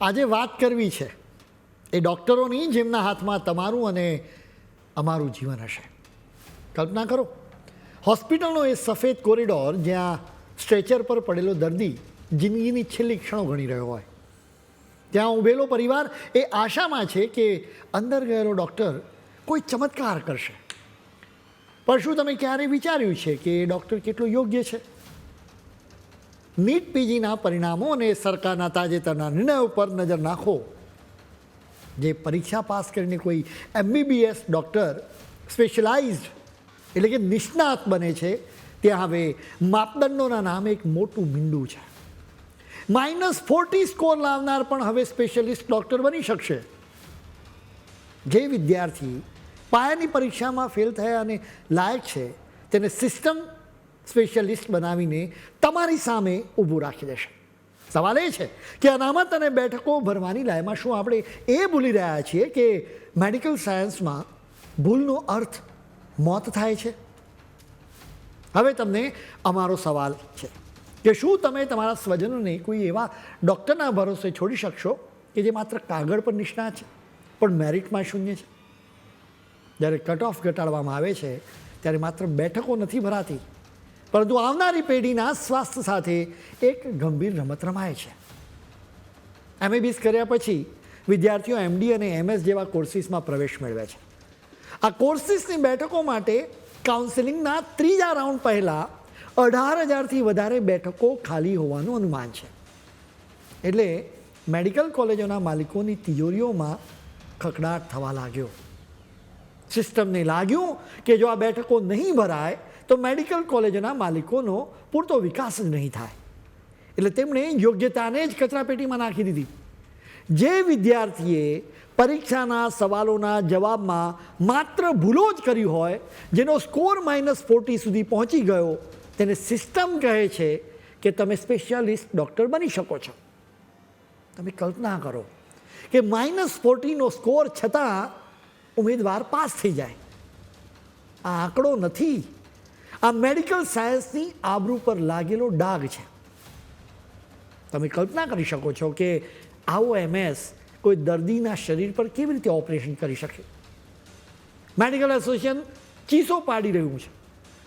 આજે વાત કરવી છે એ ડૉક્ટરોની જેમના હાથમાં તમારું અને અમારું જીવન હશે. કલ્પના કરો, હોસ્પિટલનો એ સફેદ કોરિડોર જ્યાં સ્ટ્રેચર પર પડેલો દર્દી જિંદગીની છેલ્લી ક્ષણો ગણી રહ્યો હોય. ત્યાં ઊભેલો પરિવાર એ આશામાં છે કે અંદર ગયેલો ડૉક્ટર કોઈ ચમત્કાર કરશે. પણ શું તમે ક્યારે વિચાર્યું છે કે એ ડૉક્ટર કેટલો યોગ્ય છે? નીટ પીજીના પરિણામો અને સરકારના તાજેતરના નિર્ણયો પર નજર નાખો. જે પરીક્ષા પાસ કરીને કોઈ એમબીબીએસ ડૉક્ટર સ્પેશિયલાઇઝડ એટલે કે નિષ્ણાત બને છે, ત્યાં હવે માપદંડોના નામે એક મોટું મીંડું છે. માઇનસ ફોર્ટી સ્કોર લાવનાર પણ હવે સ્પેશિયલિસ્ટ ડૉક્ટર બની શકશે. જે વિદ્યાર્થી પાયાની પરીક્ષામાં ફેલ થયા અને લાયક છે, તેને સિસ્ટમ સ્પેશિયલિસ્ટ બનાવીને તમારી સામે ઊભું રાખી દેશે. સવાલ એ છે કે અનામત અને બેઠકો ભરવાની લાયમાં શું આપણે એ ભૂલી રહ્યા છીએ કે મેડિકલ સાયન્સમાં ભૂલનો અર્થ મોત થાય છે? હવે તમને અમારો સવાલ છે કે શું તમે તમારા સ્વજનોને કોઈ એવા ડૉક્ટરના ભરોસે છોડી શકશો કે જે માત્ર કાગળ પર નિષ્ણાત છે, પણ મેરિટમાં શૂન્ય છે? જ્યારે કટ ઓફ ઘટાડવામાં આવે છે, ત્યારે માત્ર બેઠકો નથી ભરાતી પરંતુ આવનારી પેઢીના સ્વાસ્થ્ય સાથે એક ગંભીર રમત રમાય છે. એમએબીએસ કર્યા પછી વિદ્યાર્થીઓ એમડી અને એમએસ જેવા કોર્સિસમાં પ્રવેશ મેળવે છે. આ કોર્સિસની બેઠકો માટે કાઉન્સેલિંગના ત્રીજા રાઉન્ડ પહેલાં અઢાર હજારથી વધારે બેઠકો ખાલી હોવાનું અનુમાન છે. એટલે મેડિકલ કોલેજોના માલિકોની તિજોરીઓમાં ખકડાટ થવા લાગ્યો. સિસ્ટમને લાગ્યું કે જો આ બેઠકો નહીં ભરાય તો મેડિકલ કોલેજના માલિકોનો પૂરતો વિકાસ જ નહીં થાય. એટલે તેમણે યોગ્યતાને જ કચરાપેટીમાં નાખી દીધી. જે વિદ્યાર્થીએ પરીક્ષાના સવાલોના જવાબમાં માત્ર ભૂલો જ કરી હોય, જેનો સ્કોર માઇનસ ફોર્ટી સુધી પહોંચી ગયો, તેને સિસ્ટમ કહે છે કે તમે સ્પેશિયાલિસ્ટ ડૉક્ટર બની શકો છો. તમે કલ્પના કરો કે માઇનસ ફોર્ટીનો સ્કોર છતાં ઉમેદવાર પાસ થઈ જાય. આ આંકડો નથી. આ મેડિકલ સાયન્સની આબરૂ પર લાગેલો ડાઘ છે. તમે કલ્પના કરી શકો છો કે આવો એમએસ કોઈ દર્દીના શરીર પર કેવી રીતે ઓપરેશન કરી શકે. મેડિકલ એસોસિએશન ચીસો પાડી રહ્યું છે.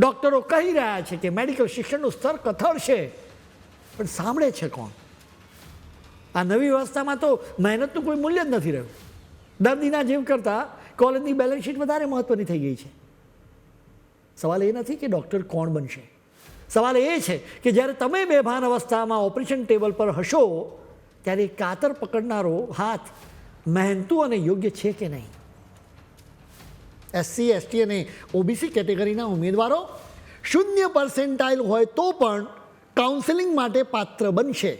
ડૉક્ટરો કહી રહ્યા છે કે મેડિકલ શિક્ષણનું સ્તર કથળ છે. પણ સાંભળે છે કોણ? આ નવી વ્યવસ્થામાં તો મહેનતનું કોઈ મૂલ્ય જ નથી રહ્યું. દર્દીના જીવ કરતાં કોલેજની બેલેન્સ શીટ વધારે મહત્ત્વની થઈ ગઈ છે. સવાલ એ નથી કે ડૉક્ટર કોણ બનશે. સવાલ એ છે કે જ્યારે તમે બેભાન અવસ્થામાં ઓપરેશન ટેબલ પર હશો, ત્યારે કાતર પકડનારો હાથ મહેનતું અને યોગ્ય છે કે નહીં? એસસી, એસટી અને ઓબીસી કેટેગરીના ઉમેદવારો શૂન્ય પર્સેન્ટાઇલ હોય તો પણ કાઉન્સેલિંગ માટે પાત્ર બનશે.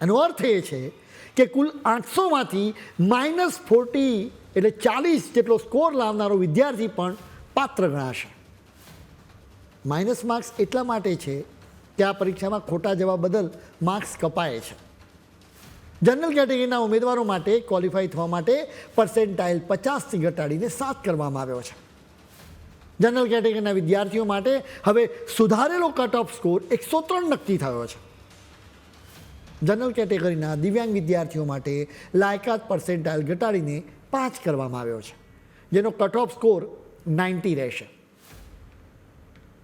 એનો અર્થ એ છે કે કુલ આઠસોમાંથી માઇનસ ફોર્ટી એટલે ચાલીસ જેટલો સ્કોર લાવનારો વિદ્યાર્થી પણ પાત્ર ગણાશે. માઇનસ માર્ક્સ એટલા માટે છે કે આ પરીક્ષામાં ખોટા જવાબ બદલ માર્ક્સ કપાય છે. જનરલ કેટેગરીના ઉમેદવારો માટે ક્વોલિફાય થવા માટે પર્સેન્ટાઇલ પચાસથી ઘટાડીને સાત કરવામાં આવ્યો છે. જનરલ કેટેગરીના વિદ્યાર્થીઓ માટે હવે સુધારેલો કટ ઓફ સ્કોર એકસો ત્રણ નક્કી થયો છે. જનરલ કેટેગરીના દિવ્યાંગ વિદ્યાર્થીઓ માટે લાયકાત પર્સેન્ટાઇલ ઘટાડીને પાંચ કરવામાં આવ્યો છે. જેનો કટ ઓફ સ્કોર નાઇન્ટી રહેશે.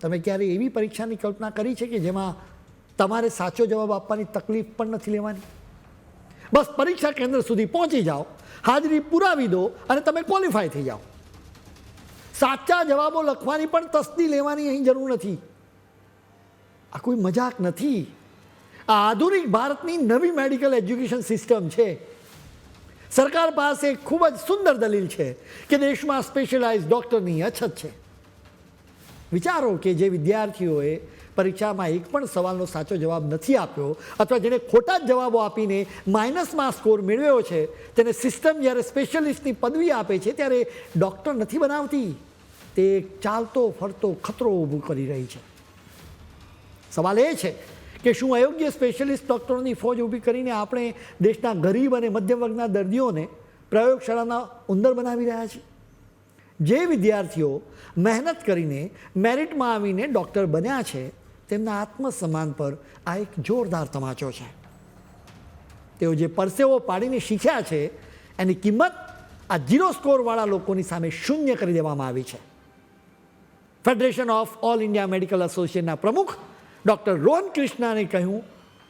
તમે ક્યારે એવી પરીક્ષાની કલ્પના કરી છે કે જેમાં તમારે સાચો જવાબ આપવાની તકલીફ પણ નથી લેવાની? બસ પરીક્ષા કેન્દ્ર સુધી પહોંચી જાઓ, હાજરી પુરાવી દો અને તમે ક્વોલિફાય થઈ જાઓ. સાચા જવાબો લખવાની પણ તસ્દી લેવાની અહીં જરૂર નથી. આ કોઈ મજાક નથી. આ આધુનિક ભારતની નવી મેડિકલ એજ્યુકેશન સિસ્ટમ છે. સરકાર પાસે ખૂબ જ સુંદર દલીલ છે કે દેશમાં સ્પેશિયલાઇઝ ડૉક્ટરની અછત છે. વિચારો કે જે વિદ્યાર્થીઓએ પરીક્ષામાં એક પણ સવાલનો સાચો જવાબ નથી આપ્યો અથવા જેને ખોટા જ જવાબો આપીને માઇનસમાં સ્કોર મેળવ્યો છે, તેને સિસ્ટમ જ્યારે સ્પેશિયલિસ્ટની પદવી આપે છે ત્યારે ડૉક્ટર નથી બનાવતી. તે ચાલતો, ફરતો, ખતરો ઊભો કરી રહી છે. સવાલ એ છે કે શું અયોગ્ય સ્પેશિયલિસ્ટ ડૉક્ટરોની ફોજ ઊભી કરીને આપણે દેશના ગરીબ અને મધ્યમ વર્ગના દર્દીઓને પ્રયોગશાળાના ઉંદર બનાવી રહ્યા છીએ જે વિદ્યાર્થીઓ મહેનત કરીને મેરિટમાં આવીને ડૉક્ટર બન્યા છે, તેમના આત્મસન્માન પર આ એક જોરદાર તમાચો છે. તેઓ જે પરસેવો પાડીને શીખ્યા છે, એની કિંમત આ ઝીરો સ્કોરવાળા લોકોની સામે શૂન્ય કરી દેવામાં આવી છે. Federation of all India medical એસોસિએશનના પ્રમુખ ડૉક્ટર રોહન કૃષ્ણાને કહ્યું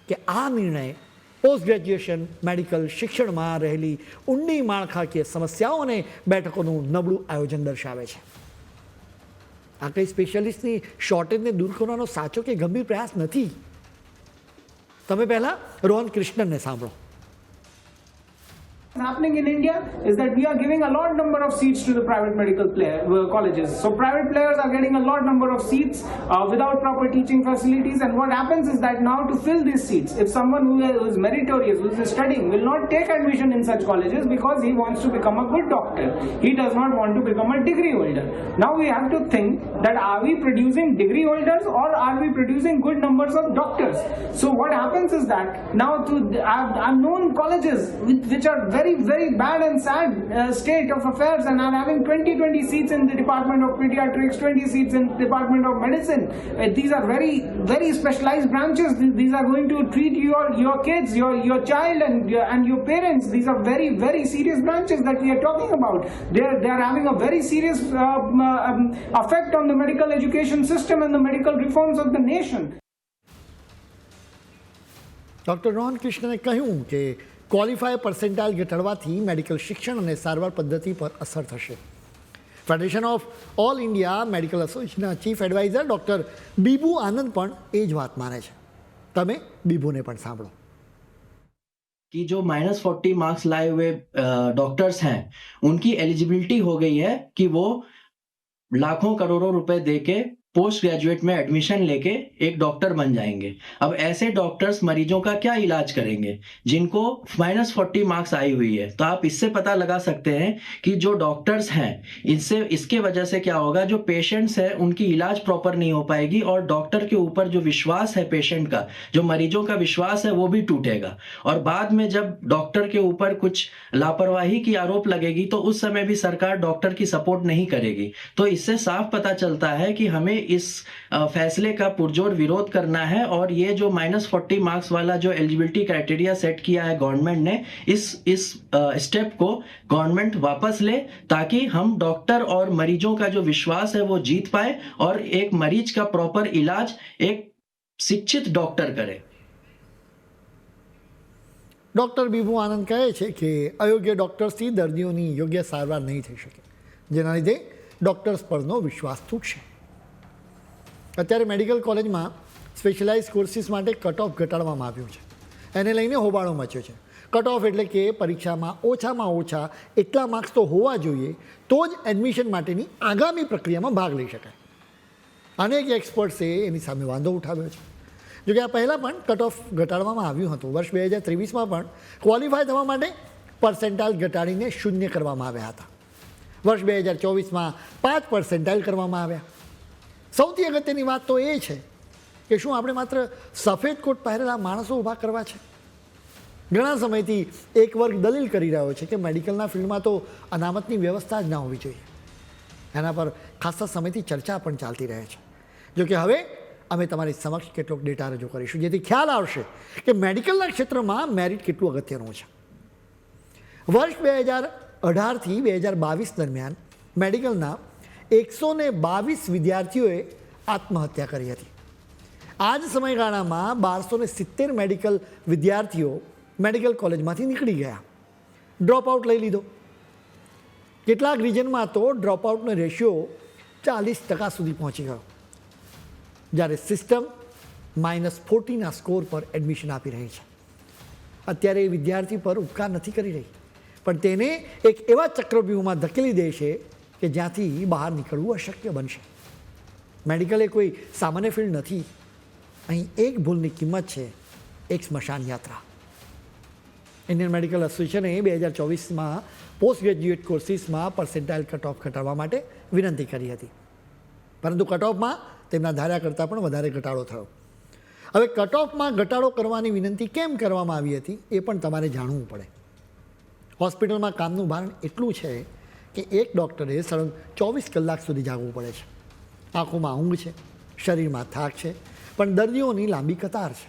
કે આ નિર્ણય પોસ્ટ ગ્રેજ્યુએશન મેડિકલ શિક્ષણમાં રહેલી ઊંડી માળખાકીય સમસ્યાઓ અને બેઠકોનું નબળું આયોજન દર્શાવે છે. આ કંઈ સ્પેશિયાલિસ્ટની શોર્ટેજને દૂર કરવાનો સાચો કે ગંભીર પ્રયાસ નથી? તમે પહેલાં રોહન કૃષ્ણનને સાંભળો. Happening in India is that we are giving a lot number of seats to the private medical player, uh, colleges. So private players are getting a lot number of seats uh, without proper teaching facilities. And what happens is that now to fill these seats, if someone who is, meritorious, who is studying, will not take admission in such colleges because he wants to become a good doctor. He does not want to become a degree holder. Now we have to think that are we producing degree holders or are we producing good numbers of doctors? So what happens is that now to I've, known colleges which are very very bad and sad uh, state of affairs and are having 20 20 seats in the department of pediatrics 20 seats in department of medicine Uh, these are very very specialized branches Th- these are going to treat your your kids your your child and your, and your parents these are very very serious branches that we are talking about they are, they are having a very serious um, uh, um, effect on the medical education system and the medical reforms of the nation doctor Rohan કૃષ્ણને કહ્યું કે qualify percentile ઘટાડવાથી medical શિક્ષણ અને સારવાર પદ્ધતિ પર અસર થશે federation of all India medical એસોસિએશનના chief adviser doctor Bibu Anand પણ એ જ વાત માને છે તમે બીબુને પણ સાંભળો कि जो माइनस फोर्टी मार्क्स लाए हुए डॉक्टर्स हैं उनकी एलिजिबिलिटी हो गई है कि वो लाखों करोड़ों रुपए देके पोस्ट ग्रेजुएट में एडमिशन लेके एक डॉक्टर बन जाएँगे। अब ऐसे डॉक्टर्स मरीजों का क्या इलाज करेंगे? जिनको माइनस फोर्टी मार्क्स आई हुई है। तो आप इससे पता लगा सकते हैं कि जो डॉक्टर्स हैं इससे इसके वजह से क्या होगा? जो पेशेंट्स है, उनकी इलाज प्रॉपर नहीं हो पाएगी और डॉक्टर के ऊपर जो विश्वास है पेशेंट का, जो मरीजों का विश्वास है, वो भी टूटेगा। और बाद में जब डॉक्टर के ऊपर कुछ लापरवाही की आरोप लगेगी तो उस समय भी सरकार डॉक्टर की सपोर्ट नहीं करेगी। तो इससे साफ़ पता चलता है कि हमें इस अ, फैसले का पुरजोर विरोध करना है और ये जो माइनस फोर्टी मार्क्स वाला जो एलिजिबिलिटी क्राइटेरिया सेट किया है गवर्नमेंट ने इस इस स्टेप को गवर्नमेंट वापस ले ताकि हम डॉक्टर और मरीजों का जो विश्वास है वो जीत पाए और एक मरीज का प्रॉपर इलाज एक शिक्षित डॉक्टर करे ડૉક્ટર બીબુ આનંદ કહે છે કે અયોગ્ય ડૉક્ટર્સથી દર્દીઓની યોગ્ય સારવાર નહીં થઈ શકે જેના લીધે ડૉક્ટર્સ પરનો વિશ્વાસ તૂટશે અત્યારે મેડિકલ કોલેજમાં સ્પેશિયલાઇઝ કોર્સિસ માટે કટ ઓફ ઘટાડવામાં આવ્યું છે. એને લઈને હોબાળો મચ્યો છે. કટ ઓફ એટલે કે પરીક્ષામાં ઓછામાં ઓછા એટલા માર્ક્સ તો હોવા જોઈએ તો જ એડમિશન માટેની આગામી પ્રક્રિયામાં ભાગ લઈ શકાય. અનેક એક્સપર્ટ્સે એની સામે વાંધો ઉઠાવ્યો છે. જોકે આ પહેલાં પણ કટ ઓફ ઘટાડવામાં આવ્યું હતું. વર્ષ બે હજાર ત્રેવીસમાં પણ ક્વોલિફાય થવા માટે પર્સેન્ટાઇલ ઘટાડીને શૂન્ય કરવામાં આવ્યા હતા. વર્ષ બે હજાર ચોવીસમાં પાંચ પર્સેન્ટાઇલ કરવામાં આવ્યા. સૌથી અગત્યની વાત તો એ છે કે શું આપણે માત્ર સફેદ કોટ પહેરેલા માણસો ઊભા કરવા છે? ઘણા સમયથી એક વર્ગ દલીલ કરી રહ્યો છે કે મેડિકલના ફિલ્ડમાં તો અનામતની વ્યવસ્થા જ ના હોવી જોઈએ. એના પર ખાસા સમયથી ચર્ચા પણ ચાલતી રહે છે. જોકે હવે અમે તમારી સમક્ષ કેટલોક ડેટા રજૂ કરીશું, જેથી ખ્યાલ આવશે કે મેડિકલના ક્ષેત્રમાં મેરિટ કેટલું અગત્યનું છે. વર્ષ બે હજાર અઢારથી બે હજાર બાવીસ દરમિયાન મેડિકલના એકસો ને બાવીસ વિદ્યાર્થીઓએ આત્મહત્યા કરી હતી. આ જ સમયગાળામાં બારસો ને સિત્તેર મેડિકલ વિદ્યાર્થીઓ મેડિકલ કોલેજમાંથી નીકળી ગયા. ડ્રોપ આઉટ લઈ લીધો. કેટલાક રિજનમાં તો ડ્રોપ આઉટનો રેશિયો ચાલીસ ટકા સુધી પહોંચી ગયો. જ્યારે સિસ્ટમ માઇનસ ફોર્ટીના સ્કોર પર એડમિશન આપી રહી છે. અત્યારે એ વિદ્યાર્થી પર ઉપકાર નથી કરી રહી. પણ તેને એક એવા ચક્રવ્યૂહમાં ધકેલી દે છે કે જ્યાંથી બહાર નીકળવું અશક્ય બનશે. મેડિકલ એ કોઈ સામાન્ય ફિલ્ડ નથી. અહીં એક ભૂલની કિંમત છે એક સ્મશાન યાત્રા. ઇન્ડિયન મેડિકલ એસોસિએશને બે હજાર ચોવીસમાં પોસ્ટ ગ્રેજ્યુએટ કોર્સિસમાં પર્સેન્ટાઇલ કટ ઓફ ઘટાડવા માટે વિનંતી કરી હતી. પરંતુ કટ ઓફમાં તેમના ધાર્યા કરતાં પણ વધારે ઘટાડો થયો. હવે કટ ઓફમાં ઘટાડો કરવાની વિનંતી કેમ કરવામાં આવી હતી એ પણ તમારે જાણવું પડે. હોસ્પિટલમાં કામનું ભારણ એટલું છે કે એક ડૉક્ટરે સળંગ ચોવીસ કલાક સુધી જાગવું પડે છે. આંખોમાં ઊંઘ છે, શરીરમાં થાક છે, પણ દર્દીઓની લાંબી કતાર છે.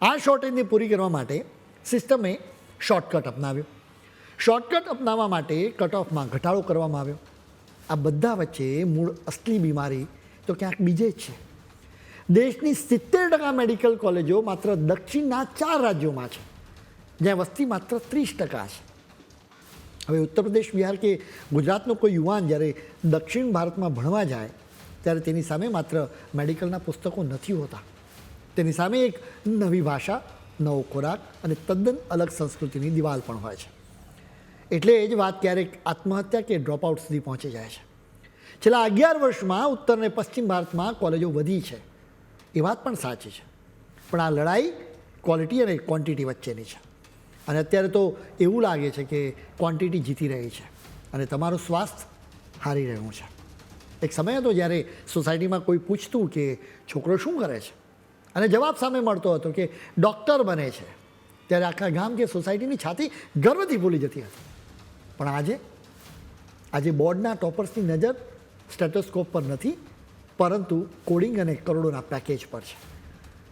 આ શોર્ટેજને પૂરી કરવા માટે સિસ્ટમે શોર્ટકટ અપનાવ્યો. શોર્ટકટ અપનાવવા માટે કટ ઓફમાં ઘટાડો કરવામાં આવ્યો. આ બધા વચ્ચે મૂળ અસલી બીમારી તો ક્યાંક બીજે જ છે. દેશની સિત્તેર ટકા મેડિકલ કોલેજો માત્ર દક્ષિણના ચાર રાજ્યોમાં છે, જ્યાં વસ્તી માત્ર ત્રીસ ટકા છે. હવે ઉત્તર પ્રદેશ બિહાર કે ગુજરાતનો કોઈ યુવાન જ્યારે દક્ષિણ ભારતમાં ભણવા જાય, ત્યારે તેની સામે માત્ર મેડિકલના પુસ્તકો નથી હોતા. તેની સામે એક નવી ભાષા, નવો ખોરાક અને તદ્દન અલગ સંસ્કૃતિની દિવાલ પણ હોય છે. એટલે એ જ વાત ક્યારેક આત્મહત્યા કે ડ્રોપઆઉટ સુધી પહોંચી જાય છે. છેલ્લા અગિયાર વર્ષમાં ઉત્તર અને પશ્ચિમ ભારતમાં કોલેજો વધી છે. એ વાત પણ સાચી છે. પણ આ લડાઈ ક્વોલિટી અને ક્વોન્ટિટી વચ્ચેની છે. અને અત્યારે તો એવું લાગે છે કે ક્વોન્ટિટી જીતી રહી છે અને તમારું સ્વાસ્થ્ય હારી રહ્યું છે. એક સમય હતો જ્યારે સોસાયટીમાં કોઈ પૂછતું કે છોકરો શું કરે છે? અને જવાબ સામે મળતો હતો કે ડૉક્ટર બને છે. ત્યારે આખા ગામ કે સોસાયટીની છાતી ગર્વથી ભૂલી જતી હતી. પણ આજે આજે બોર્ડના ટોપર્સની નજર સ્ટેટોસ્કોપ પર નથી, પરંતુ કોડિંગ અને કરોડોના પેકેજ પર છે.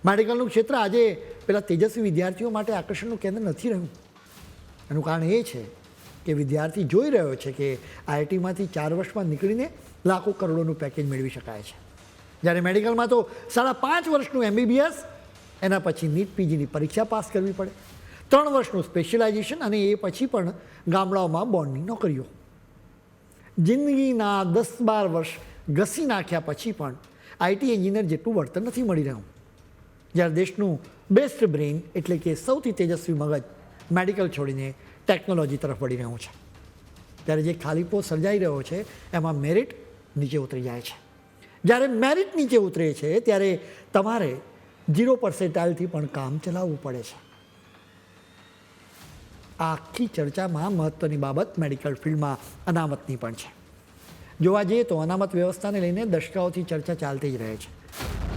મેડિકલનું ક્ષેત્ર આજે પેલા તેજસ્વી વિદ્યાર્થીઓ માટે આકર્ષણનું કેન્દ્ર નથી રહ્યું. એનું કારણ એ છે કે વિદ્યાર્થી જોઈ રહ્યો છે કે આઈઆઈટીમાંથી ચાર વર્ષમાં નીકળીને લાખો કરોડોનું પેકેજ મેળવી શકાય છે. જ્યારે મેડિકલમાં તો સાડા પાંચ વર્ષનું એમબીબીએસ, એના પછી નીટ પીજીની પરીક્ષા પાસ કરવી પડે. ત્રણ વર્ષનું સ્પેશિયલાઇઝેશન અને એ પછી પણ ગામડાઓમાં બોન્ડની નોકરીઓ. જિંદગીના દસ બાર વર્ષ ઘસી નાખ્યા પછી પણ આઈટી એન્જિનિયર જેટલું વળતર નથી મળી રહ્યું. જ્યારે દેશનું બેસ્ટ બ્રેઇન એટલે કે સૌથી તેજસ્વી મગજ મેડિકલ છોડીને ટેકનોલોજી તરફ વળી રહ્યું છે. ત્યારે જે ખાલીપો સર્જાઈ રહ્યો છે, એમાં મેરિટ નીચે ઉતરી જાય છે. જ્યારે મેરિટ નીચે ઉતરે છે, ત્યારે તમારે ઝીરો પર્સેન્ટાઇલથી પણ કામ ચલાવવું પડે છે. આખી ચર્ચામાં મહત્ત્વની બાબત મેડિકલ ફિલ્ડમાં અનામતની પણ છે. જોવા જઈએ તો અનામત વ્યવસ્થાને લઈને દશકાઓથી ચર્ચા ચાલતી જ રહે છે.